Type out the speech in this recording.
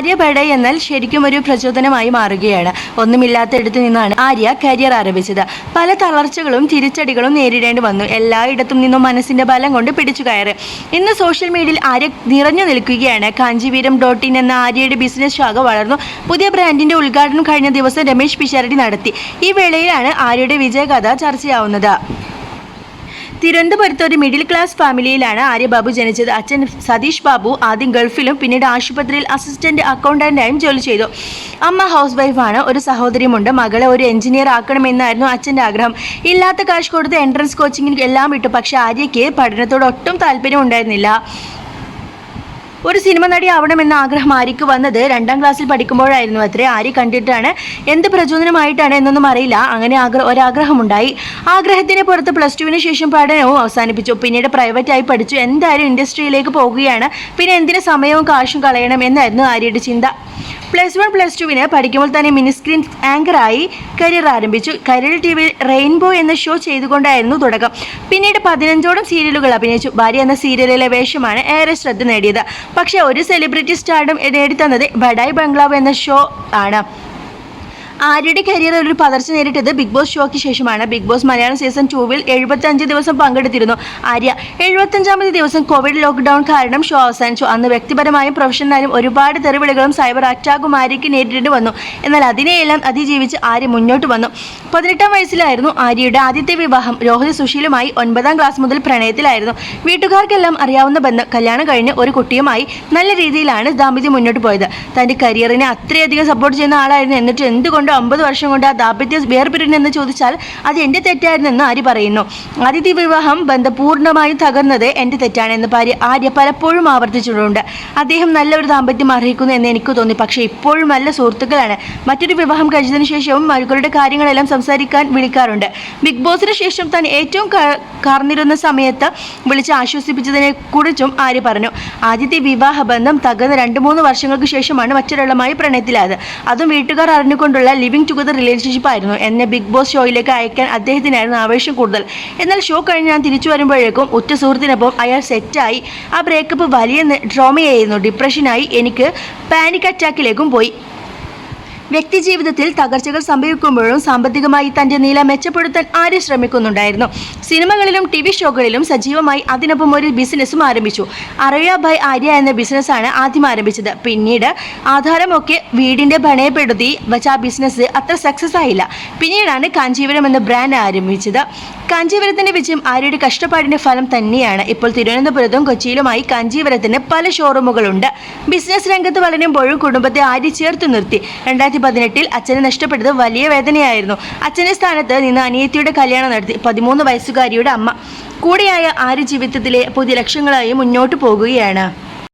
ആര്യ ബഡെ എന്നാൽ ശരിക്കും ഒരു പ്രചോദനമായി മാറുകയാണ്. ഒന്നുമില്ലാത്തയിടത്ത് നിന്നാണ് ആര്യ കരിയർ ആരംഭിച്ചത്. പല തളർച്ചകളും തിരിച്ചടികളും നേരിടേണ്ടി വന്നു. എല്ലായിടത്തും നിന്നും മനസ്സിന്റെ ബലം കൊണ്ട് പിടിച്ചു കയറി. ഇന്ന് സോഷ്യൽ മീഡിയയിൽ ആര്യ നിറഞ്ഞു നിൽക്കുകയാണ്. കാഞ്ചിവീരം ഡോട്ട് ഇൻ എന്ന ആര്യയുടെ ബിസിനസ് ശാഖ വളർന്നു. പുതിയ ബ്രാൻഡിന്റെ ഉദ്ഘാടനം കഴിഞ്ഞ ദിവസം രമേശ് പിഷാരടി നടത്തി. ഈ വേളയിലാണ് ആര്യയുടെ വിജയകഥ ചർച്ചയാവുന്നത്. തിരുവനന്തപുരത്ത് ഒരു മിഡിൽ ക്ലാസ് ഫാമിലിയിലാണ് ആര്യബാബു ജനിച്ചത്. അച്ഛൻ സതീഷ് ബാബു ആദ്യം ഗൾഫിലും പിന്നീട് ആശുപത്രിയിൽ അസിസ്റ്റന്റ് അക്കൗണ്ടന്റായും ജോലി ചെയ്തു. അമ്മ ഹൗസ് വൈഫാണ് ഒരു സഹോദരിയുമുണ്ട്. മകളെ ഒരു എഞ്ചിനീയർ ആക്കണമെന്നായിരുന്നു അച്ഛന്റെ ആഗ്രഹം. ഇല്ലാത്ത കാശ് കൊടുത്ത് എൻട്രൻസ് കോച്ചിങ്ങിന് എല്ലാം വിട്ടു പക്ഷേ ആര്യയ്ക്ക് പഠനത്തോട് ഒട്ടും താല്പര്യം ഉണ്ടായിരുന്നില്ല ഒരു സിനിമ നടി ആവണമെന്ന ആഗ്രഹം ആരിക്ക് വന്നത് രണ്ടാം ക്ലാസ്സിൽ പഠിക്കുമ്പോഴായിരുന്നു അത്രേ. ആര്യ കണ്ടിട്ടാണ്. എന്ത് പ്രചോദനമായിട്ടാണ് എന്നൊന്നും അറിയില്ല. അങ്ങനെ ആഗ്രഹം ഒരാഗ്രഹമുണ്ടായി. ആഗ്രഹത്തിന് പുറത്ത് പ്ലസ് ടുവിന് ശേഷം പഠനവും അവസാനിപ്പിച്ചു. പിന്നീട് പ്രൈവറ്റായി പഠിച്ചു. എന്തായാലും ഇൻഡസ്ട്രിയിലേക്ക് പോകുകയാണ്. പിന്നെ എന്തിന് സമയവും കാശും കളയണം എന്നായിരുന്നു ആര്യയുടെ ചിന്ത. പ്ലസ് വൺ പ്ലസ് ടുവിന് പഠിക്കുമ്പോൾ തന്നെ മിനിസ്ക്രീൻ ആങ്കറായി കരിയർ ആരംഭിച്ചു. കരിയർ ടി വിയിൽ റെയിൻബോ എന്ന ഷോ ചെയ്തുകൊണ്ടായിരുന്നു തുടക്കം. പിന്നീട് പതിനഞ്ചോളം സീരിയലുകൾ അഭിനയിച്ചു. ഭാര്യ എന്ന സീരിയലിലെ വേഷമാണ് ഏറെ ശ്രദ്ധ നേടിയത്. പക്ഷേ ഒരു സെലിബ്രിറ്റി സ്റ്റാർഡം നേടിത്തന്നത് ബഡായ് ബംഗ്ലാവ് എന്ന ഷോ ആണ്. ആര്യയുടെ കരിയറിൽ ഒരു പതർച്ച നേരിട്ടത് ബിഗ് ബോസ് ഷോയ്ക്ക് ശേഷമാണ്. ബിഗ് ബോസ് മലയാളം സീസൺ ടൂവിൽ എഴുപത്തഞ്ച് ദിവസം പങ്കെടുത്തിരുന്നു ആര്യ. എഴുപത്തഞ്ചാമത് ദിവസം കോവിഡ് ലോക്ക്ഡൌൺ കാരണം ഷോ അവസാനിച്ചു. അന്ന് വ്യക്തിപരമായും പ്രൊഫഷണലായും ഒരുപാട് തെറിവിളികളും സൈബർ അറ്റാക്കും ആര്യയ്ക്ക് നേരിടേണ്ടി വന്നു. എന്നാൽ അതിനെയെല്ലാം അതിജീവിച്ച് ആര്യ മുന്നോട്ട് വന്നു. പതിനെട്ടാം വയസ്സിലായിരുന്നു ആര്യയുടെ ആദ്യത്തെ വിവാഹം. രോഹിത് സുശീലുമായി ഒൻപതാം ക്ലാസ് മുതൽ പ്രണയത്തിലായിരുന്നു. വീട്ടുകാർക്കെല്ലാം അറിയാവുന്ന ബന്ധം കല്യാണം കഴിഞ്ഞ് ഒരു കുട്ടിയുമായി നല്ല രീതിയിലാണ് ദാമ്പതി മുന്നോട്ട് പോയത്. തന്റെ കരിയറിനെ അത്രയധികം സപ്പോർട്ട് ചെയ്യുന്ന ആളായിരുന്നു. എന്നിട്ട് എന്തുകൊണ്ട് ഒമ്പത് വർഷം കൊണ്ട് ആ ദാമ്പത്യം വേർപിരിഞ്ഞെന്ന് ചോദിച്ചാൽ അത് എന്റെ തെറ്റായിരുന്നെന്ന് ആര്യ പറയുന്നു. അതിഥി വിവാഹം ബന്ധം പൂർണമായും തകർന്നത് എന്റെ തെറ്റാണെന്ന് ഭാര്യ ആര്യ പലപ്പോഴും ആവർത്തിച്ചിട്ടുണ്ട്. അദ്ദേഹം നല്ലൊരു ദാമ്പത്യം അർഹിക്കുന്നു എന്ന് എനിക്ക് തോന്നി. പക്ഷേ ഇപ്പോഴും നല്ല സുഹൃത്തുക്കളാണ്. മറ്റൊരു വിവാഹം കഴിച്ചതിന് ശേഷവും മകളുടെ കാര്യങ്ങളെല്ലാം സംസാരിക്കാൻ വിളിക്കാറുണ്ട്. ബിഗ് ബോസിന് ശേഷം താൻ ഏറ്റവും കറന്നിരുന്ന സമയത്ത് വിളിച്ച് ആശ്വസിപ്പിച്ചതിനെ കുറിച്ചും ആര്യ പറഞ്ഞു. ആദ്യത്തെ വിവാഹ ബന്ധം തകർന്ന് രണ്ട് മൂന്ന് വർഷങ്ങൾക്ക് ശേഷമാണ് മറ്റൊരാളുമായി പ്രണയത്തിലായത്. അതും വീട്ടുകാർ അറിഞ്ഞുകൊണ്ടുള്ള ലിവിങ് ടുഗദർ റിലേഷൻഷിപ്പ് ആയിരുന്നു. എന്നെ ബിഗ് ബോസ് ഷോയിലേക്ക് അയക്കാൻ അദ്ദേഹത്തിനായിരുന്നു ആവേശം കൂടുതൽ. എന്നാൽ ഷോ കഴിഞ്ഞ് ഞാൻ തിരിച്ചു വരുമ്പോഴേക്കും ഉറ്റ സുഹൃത്തിനൊപ്പം അയാൾ സെറ്റായി ആ ബ്രേക്കപ്പ് വലിയ ഡ്രോമയായിരുന്നു ഡിപ്രഷനായി എനിക്ക് പാനിക് അറ്റാക്കിലേക്കും പോയി. വ്യക്തിജീവിതത്തിൽ തകർച്ചകൾ സംഭവിക്കുമ്പോഴും സാമ്പത്തികമായി തന്റെ നില മെച്ചപ്പെടുത്താൻ ആര്യ ശ്രമിക്കുന്നുണ്ടായിരുന്നു. സിനിമകളിലും ടി വി ഷോകളിലും സജീവമായി അതിനൊപ്പം ഒരു ബിസിനസ്സും ആരംഭിച്ചു. അറിയ ബൈ ആര്യ എന്ന ബിസിനസ്സാണ് ആദ്യം ആരംഭിച്ചത്. പിന്നീട് ആധാരമൊക്കെ വീടിന്റെ ഭണയപ്പെടുത്തി വച്ച ആ ബിസിനസ് അത്ര സക്സസ് ആയില്ല. പിന്നീടാണ് കാഞ്ചീപുരം എന്ന ബ്രാൻഡ് ആരംഭിച്ചത്. കാഞ്ചീപുരത്തിന്റെ വിജയം ആര്യയുടെ കഷ്ടപ്പാടിന്റെ ഫലം തന്നെയാണ്. ഇപ്പോൾ തിരുവനന്തപുരത്തും കൊച്ചിയിലുമായി കാഞ്ചീപുരത്തിന് പല ഷോറൂമുകളുണ്ട് ബിസിനസ് രംഗത്ത് വളരുമ്പോഴും കുടുംബത്തെ ആര്യ ചേർത്ത് നിർത്തി. രണ്ടായിരത്തി പതിനെട്ടിൽ അച്ഛനെ നഷ്ടപ്പെട്ടത് വലിയ വേദനയായിരുന്നു. അച്ഛന്റെ സ്ഥാനത്ത് നിന്ന് അനിയത്തിയുടെ കല്യാണം നടത്തി. പതിമൂന്ന് വയസ്സുകാരിയുടെ അമ്മ. കൂടെയായ ആര്യ ജീവിതത്തിലെ പുതിയ ലക്ഷ്യങ്ങളായി മുന്നോട്ട് പോകുകയാണ്?